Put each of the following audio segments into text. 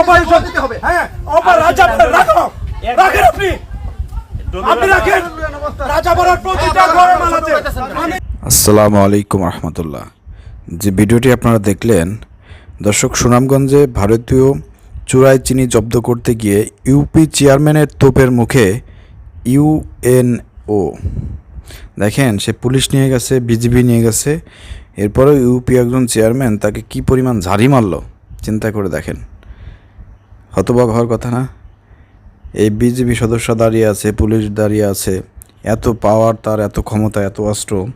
Operation দিতে হবে। হ্যাঁ অপার রাজাপাড়া রাখো রাখেন আপনি। আপনি রাখেন। রাজাপাড়ার প্রতিটা ঘরে মাল আছে আসসালামু আলাইকুম রহমতুল্লাহ। যে ভিডিওটি আপনারা দেখলেন দর্শক সুনামগঞ্জে ভারতীয় চুরাই চিনি জব্দ করতে গিয়ে ইউপি চেয়ারম্যানের তোপের মুখে ইউএনও দেখেন সে পুলিশ নিয়ে গেছে বিজিবি নিয়ে গেছে। এরপরেও ইউপি একজন চেয়ারম্যান তাকে কি পরিমাণ ঝাড়ি মারল চিন্তা করে দেখেন। হতবাক হওয়ার কথা না? এই বিজেপি সদস্য দাঁড়িয়ে আছে, পুলিশ দাঁড়িয়ে আছে। এত পাওয়ার তার এত ক্ষমতা, এত অস্ত্র।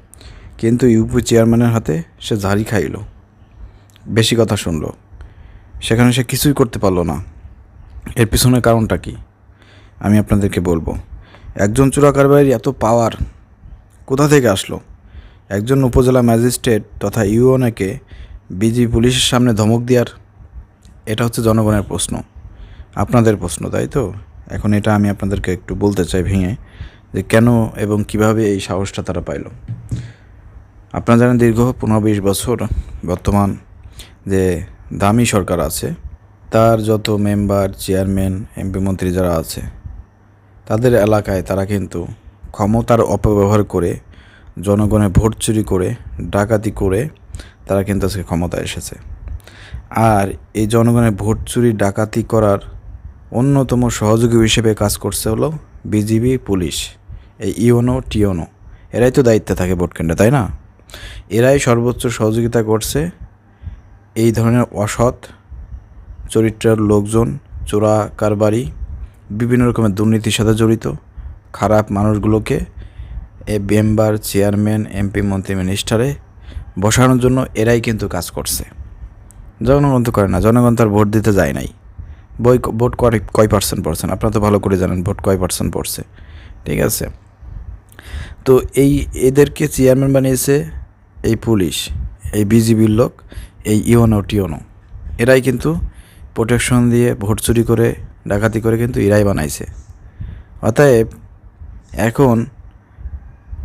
কিন্তু ইউপি চেয়ারম্যানের হাতে সে ঝাড়ি খাইলো। বেশি কথা শুনল। সেখানে সে কিছুই করতে পারল না। এর পিছনে কারণটা কি? আমি আপনাদেরকে বলব। একজন চোরাকারবারির এত পাওয়ার কোথা থেকে আসলো? একজন উপজেলা ম্যাজিস্ট্রেট তথা ইউএনএকে বিজি পুলিশের সামনে ধমক দেওয়ার? এটা হচ্ছে জনগণের প্রশ্ন। আপনাদের প্রশ্ন, তাই তো? এখন এটা আমি আপনাদেরকে একটু বলতে চাই ভেঙে, যে কেন এবং কীভাবে এই সাহসটা তারা পাইল? আপনারা জানেন দীর্ঘ পনেরো বিশ বছর বর্তমান যে দামি সরকার আছে, তার যত মেম্বার, চেয়ারম্যান, এমপি মন্ত্রী যারা আছে, তাদের এলাকায় তারা কিন্তু ক্ষমতার অপব্যবহার করে, জনগণের ভোট চুরি করে, ডাকাতি করে তারা কিন্তু আজকে ক্ষমতায় এসেছে। আর এই জনগণের ভোট চুরি, ডাকাতি করার অন্যতম সহযোগী হিসেবে কাজ করছে হলো বিজিবি, পুলিশ। এই ইওনো, টিওনো, এরাই তো দায়িত্বে থাকে ভোটকেন্দ্রে তাই না? এরাই সর্বোচ্চ সহযোগিতা করছে এই ধরনের অসৎ চরিত্রের লোকজন, চোরা কারবারি, বিভিন্ন রকমের দুর্নীতির সাথে জড়িত, খারাপ মানুষগুলোকে এ মেম্বার, চেয়ারম্যান, এমপি, মন্ত্রী, মিনিস্টারে বসানোর জন্য এরাই কিন্তু কাজ করছে। জনগণ তো করে না, জনগণ তার ভোট দিতে যায় নাই। বই ভোট কয় কয় পার্সেন্ট পড়ছেন? আপনারা তো ভালো করে জানেন, ভোট কয় পার্সেন্ট পড়ছে। ঠিক আছে? তো এই এদেরকে চেয়ারম্যান বানিয়েছে এই পুলিশ, এই বিজিবির লোক, এই ইওনো টিওনো। এরাই কিন্তু প্রোটেকশন দিয়ে ভোট চুরি করে, ডাকাতি করে কিন্তু এরাই বানাইছে। অতএব এখন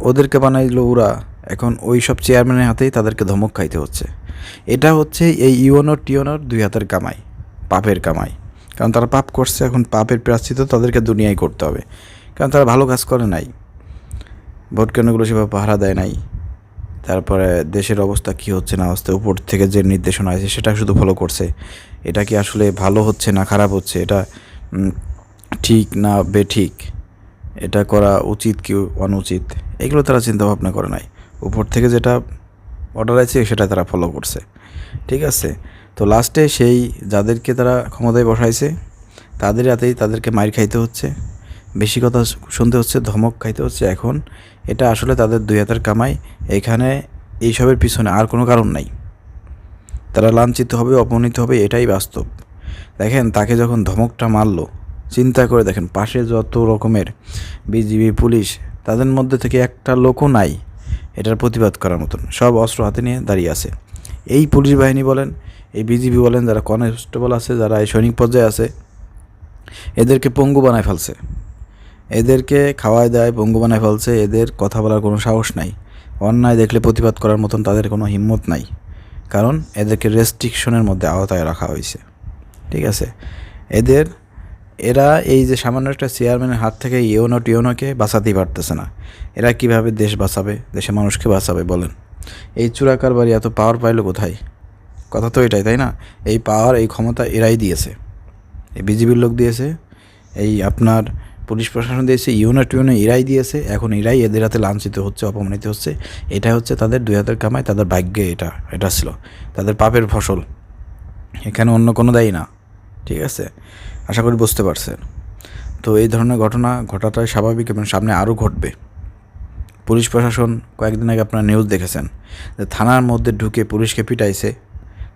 ওদেরকে বানাইলো ওরা, এখন ওই সব চেয়ারম্যানের হাতেই তাদেরকে ধমক খাইতে হচ্ছে। এটা হচ্ছে এই ইউনো টিওনোর দুই হাতের কামাই, পাপের কামাই। কারণ তারা পাপ করছে, এখন পাপের প্রাশ্চিত তাদেরকে দুনিয়ায় করতে হবে। কারণ তারা ভালো কাজ করে নাই। ভোট কেন্দ্রগুলো সেভাবে পাহারা দেয় নাই? তারপরে দেশের অবস্থা কী হচ্ছে না হচ্ছে, উপর থেকে যে নির্দেশনা আছে সেটা শুধু ফলো করছে। এটা কি আসলে ভালো হচ্ছে না খারাপ হচ্ছে? এটা ঠিক না বেঠিক? এটা করা উচিত কি অনুচিত? এগুলো তারা চিন্তা ভাবনা করে নাই। উপর থেকে যেটা অর্ডার আছে সেটা তারা ফলো করছে। ঠিক আছে? তো লাস্টে সেই যাদেরকে তারা ক্ষমতায় বসাইছে, তাদের হাতেই তাদেরকে মাইর খাইতে হচ্ছে। বেশি কথা শুনতে হচ্ছে, ধমক খাইতে হচ্ছে এখন। এটা আসলে তাদের দুই হাতের কামাই। এখানে এইসবের পিছনে আর কোনো কারণ নাই। তারা লাঞ্ছিত হবে, অপমানিত হবে, এটাই বাস্তব। দেখেন, তাকে যখন ধমকটা মারলো, চিন্তা করে দেখেন, পাশে যত রকমের বিজিবি, পুলিশ, তাদের মধ্যে থেকে একটা লোকও নাই। এটার প্রতিবাদ করার মতন। সব অস্ত্র হাতে নিয়ে দাঁড়িয়ে আছে। এই পুলিশ বাহিনী বলেন, এই বিজিবি বলেন, যারা কনস্টেবল আছে, যারা এই সৈনিক পর্যায়ে আছে, এদেরকে পঙ্গু বানায় ফেলছে। এদেরকে খাওয়ায় দেয়, পঙ্গু বানায় ফেলছে, এদের কথা বলার কোনো সাহস নাই। অন্যায় দেখলে প্রতিবাদ করার মতন তাদের কোনো হিম্মত নাই, কারণ এদেরকে রেস্ট্রিকশনের মধ্যে আওতায় রাখা হয়েছে। ঠিক আছে? এদের, এরা এই যে সামান্য একটা চেয়ারম্যানের হাত থেকে ইউনো টিওনোকে বাঁচাতেই পারতেছে না। এরা কীভাবে দেশ বাঁচাবে, দেশের মানুষকে বাঁচাবে বলেন? এই চুরাকার বাড়ি এত পাওয়ার পাইলো কোথায়? কথা তো এটাই, তাই না? এই পাওয়ার এই ক্ষমতা এরাই দিয়েছে। এই বিজিবির লোক দিয়েছে, এই আপনার পুলিশ প্রশাসন দিয়েছে ইউনো টিউনো এরাই দিয়েছে, এখন এরাই এদের হাতে লাঞ্ছিত হচ্ছে, অপমানিত হচ্ছে। এটা হচ্ছে তাদের দুই হাতের কামাই, তাদের ভাগ্যে এটা এটা ছিল। তাদের পাপের ফসল। এখানে অন্য কোনো দায়ী না, ঠিক আছে? আশা করি বুঝতে পারছেন। তো এই ধরনের ঘটনা ঘটাটাই স্বাভাবিক এবং সামনে আরও ঘটবে। পুলিশ প্রশাসন কয়েকদিন আগে আপনারা নিউজ দেখেছেন যে থানার মধ্যে ঢুকে পুলিশকে পিটাইছে,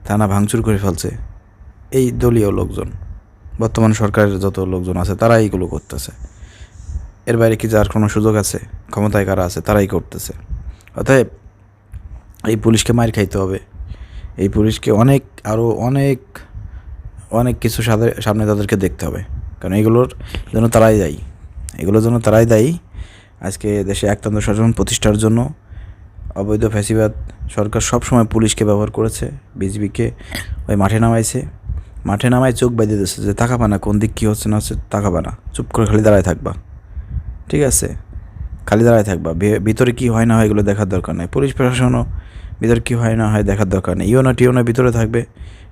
থানা ভাঙচুর করে ফেলছে এই দলীয় লোকজন। বর্তমান সরকারের যত লোকজন আছে তারা এইগুলো করতেছে। এর বাইরে কি যার কোনো সুযোগ আছে? ক্ষমতায় কারা আছে? তারাই করতেছে। অতএব এই পুলিশকে মার খাইতে হবে। এই পুলিশকে অনেক আরও অনেক অনেক কিছু সামনে তাদেরকে দেখতে হবে। কারণ এগুলোর জন্য তারাই দায়ী। এগুলোর জন্য তারাই দায়ী। আজকে দেশে একতন্ত্র শাসন প্রতিষ্ঠার জন্য অবৈধ ফ্যাসিবাদ সরকার সব সময় পুলিশকে ব্যবহার করেছে, বিজিবিকে। ওই মাঠে নামাইছে। মাঠে নামায় চোখ বেঁধে দিচ্ছে যে তাকাবা না কোন দিক কী হচ্ছে না হচ্ছে তাকাবা না চুপ করে খালি দাঁড়ায় থাকবা। ঠিক আছে? খালি দাঁড়ায় থাকবা। ভিতরে কী হয় না হয় এগুলো দেখার দরকার নেই। পুলিশ প্রশাসনও ভিতরে কী হয় না হয় দেখার দরকার নেই। ইউনা টিওনা ভিতরে থাকবে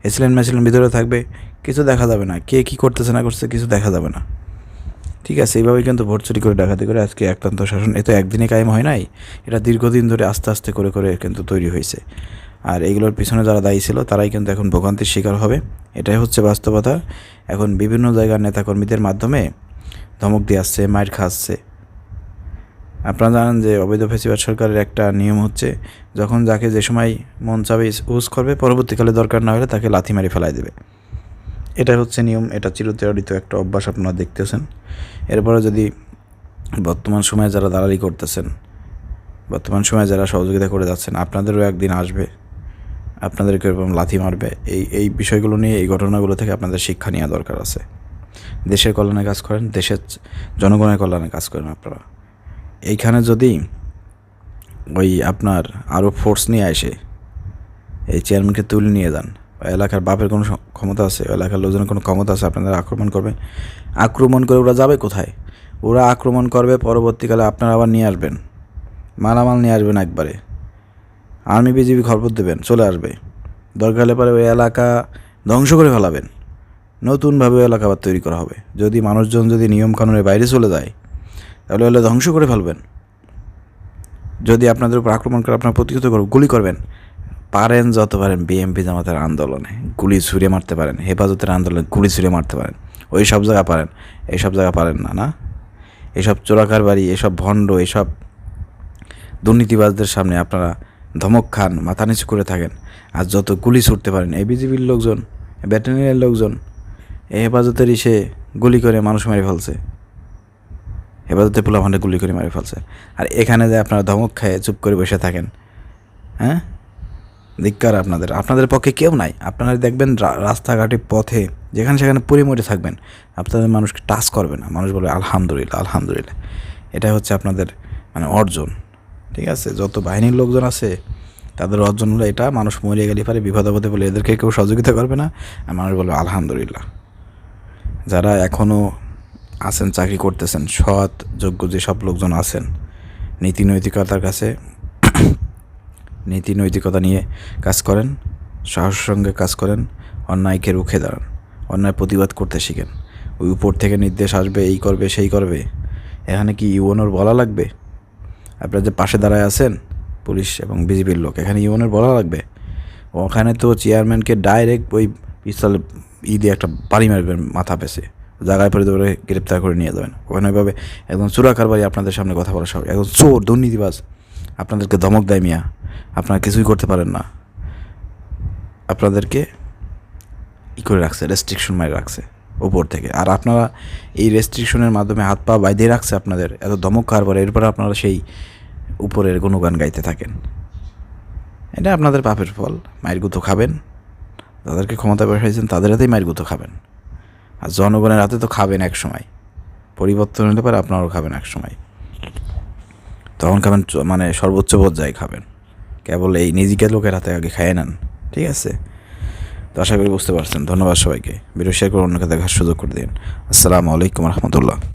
এসিলেন মেসিলেন ভিতরে থাকবে, কিছু দেখা যাবে না। কে কী করতেছে না করছে কিছু দেখা যাবে না। ঠিক আছে, এইভাবেই কিন্তু ভোট চুরি করে ডাকাতি করে আজকে একতন্ত্র শাসন। এ তো একদিনে কায়েম হয় নাই, এটা দীর্ঘদিন ধরে আস্তে আস্তে করে করে কিন্তু তৈরি হয়েছে। আর এগুলোর পিছনে যারা দায়ী ছিল, তারাই কিন্তু এখন ভোগান্তির শিকার হবে। এটাই হচ্ছে বাস্তবতা। এখন বিভিন্ন জায়গার নেতাকর্মীদের মাধ্যমে ধমক দিয়ে আসছে মায়ের খাচ্ছে আপনারা জানেন যে অবৈধ ফেসিবাদ সরকারের একটা নিয়ম হচ্ছে, যখন যাকে যে সময় মন চাবে ইউজ করবে, পরবর্তীকালে দরকার না হলে তাকে লাথি মারি ফেলাই দেবে। এটা হচ্ছে নিয়ম, এটা চিরতেরিত একটা অভ্যাস আপনারা দেখতেছেন। এরপরে যদি বর্তমান সময়ে যারা দালালি করতেছেন, বর্তমান সময়ে যারা সহযোগিতা করে যাচ্ছেন, আপনাদেরও একদিন আসবে, আপনাদেরকে এরকম লাথি মারবে। এই এই বিষয়গুলো নিয়ে, এই ঘটনাগুলো থেকে আপনাদের শিক্ষা নেওয়া দরকার আছে। দেশের কল্যাণে কাজ করেন, দেশের জনগণের কল্যাণে কাজ করেন আপনারা। এইখানে যদি ওই আপনার আরও ফোর্স নিয়ে আসে, এই চেয়ারম্যানকে তুলে নিয়ে যান এলাকার বাপের কোনো ক্ষমতা আছে, এলাকার লোকজনের কোনো ক্ষমতা আছে আপনাদের আক্রমণ করবে আক্রমণ করে ওরা যাবে কোথায়? ওরা আক্রমণ করবে, পরবর্তীকালে আপনারা আবার নিয়ে আসবেন। মালামাল নিয়ে আসবেন একবারে। আর্মি বিজিবি খবর দেবেন, চলে আসবে। দরকার হলে পরে ওই এলাকা ধ্বংস করে ফেলাবেন। নতুনভাবে ওই এলাকা আবার তৈরি করা হবে। যদি মানুষজন যদি নিয়ম কানুনের বাইরে চলে যায়, তাহলে ওগুলো ধ্বংস করে ফেলবেন। যদি আপনাদের উপর আক্রমণ করে আপনার প্রতিহত গুলি করবেন পারেন, যত পারেন বিএমপি জামাতের আন্দোলনে গুলি ছুঁড়ে মারতে পারেন, হেফাজতের আন্দোলনে গুলি ছুঁড়ে মারতে পারেন। ওই সব জায়গা পারেন, এই সব জায়গা পারেন না না? এসব চোরাকার বাড়ি এসব ভণ্ড এসব দুর্নীতিবাজদের সামনে আপনারা ধমক খান, মাথা নিচু করে থাকেন। আর যত গুলি ছুটতে পারেন, এই বিজিবির লোকজন ব্যাটালিয়নের লোকজন, এই হেফাজতের ইসে গুলি করে মানুষ মেরে ফেলছে। হেফাজতে পোলা ভান্ডে গুলি করে মেরে ফেলছে। আর এখানে যে আপনারা ধমক খায় চুপ করে বসে থাকেন হ্যাঁ? ধিক্কার আপনাদের। আপনাদের পক্ষে কেউ নাই। আপনারা দেখবেন রাস্তাঘাটে, পথে, যেখানে সেখানে পুরি মরে থাকবেন, আপনাদের মানুষকে টাচ করবে না। মানুষ বলবে, আলহামদুলিল্লাহ আলহামদুলিল্লাহ। এটা হচ্ছে আপনাদের মানে অর্জন। ঠিক আছে? যত বাহিনীর লোকজন আছে, তাদের অর্জন হলো এটা। মানুষ মরে গেলে পারে, বিপদ আপদে বলে এদেরকে কেউ সহযোগিতা করবে না। আর মানুষ বলবে, আলহামদুলিল্লাহ। যারা এখনও আছেন, চাকরি করতেছেন, সৎ, যোগ্য যেসব লোকজন আছেন নীতি নৈতিকতার কাছে নীতি নৈতিকতা নিয়ে কাজ করেন, সাহসের সঙ্গে কাজ করেন, অন্যায়কে রুখে দাঁড়ান, অন্যায় প্রতিবাদ করতে শিখেন। ওই উপর থেকে নির্দেশ আসবে, এই করবে, সেই করবে। এখানে কি ইউএনওর বলা লাগবে? আপনারা যে পাশে দাঁড়ায় আছেন, পুলিশ এবং বিজেপির লোক, এখানে ইউএনের বলা লাগবে? ওখানে তো চেয়ারম্যানকে ডাইরেক্ট ওই পিস্তল ই দিয়ে একটা বাড়ি মারবেন, মাথা পেছে জায়গায় পরে ধরে গ্রেপ্তার করে নিয়ে যাবেন। ওখানে ওইভাবে একদম চোরাকার বাড়ি আপনাদের সামনে কথা বলা সব একদম চোর, দুর্নীতিবাজ। আপনাদেরকে ধমক দেয় মিয়া। আপনারা কিছুই করতে পারেন না। আপনাদেরকে ই করে রাখছে রেস্ট্রিকশন মারি রাখছে উপর থেকে। আর আপনারা এই রেস্ট্রিকশনের মাধ্যমে হাত পা বাইধে রাখছে আপনাদের, এত ধমক খাওয়ার পরে এরপরে আপনারা সেই উপরের গুণগান গাইতে থাকেন। এটা আপনাদের পাপের ফল, মায়ের গুঁতো খাবেন, তাদেরকে ক্ষমতা বসাইছেন, তাদের হাতেই মায়ের গুঁতো খাবেন। আর জনগণের হাতে তো খাবেন এক সময়, পরিবর্তন হতে পারে আপনারাও খাবেন এক সময়। তখন খাবেন মানে সর্বোচ্চ পর্যায়ে খাবেন। কেবল এই নিজেকে লোকের হাতে আগে খাইয়ে নেন, ঠিক আছে? তো আশা করি বুঝতে পারছেন। ধন্যবাদ সবাইকে। ভিডিও শেয়ার করে অন্যকে দেখার সুযোগ করে দিন। আসসালামু আলাইকুম রহমতুল্লাহ।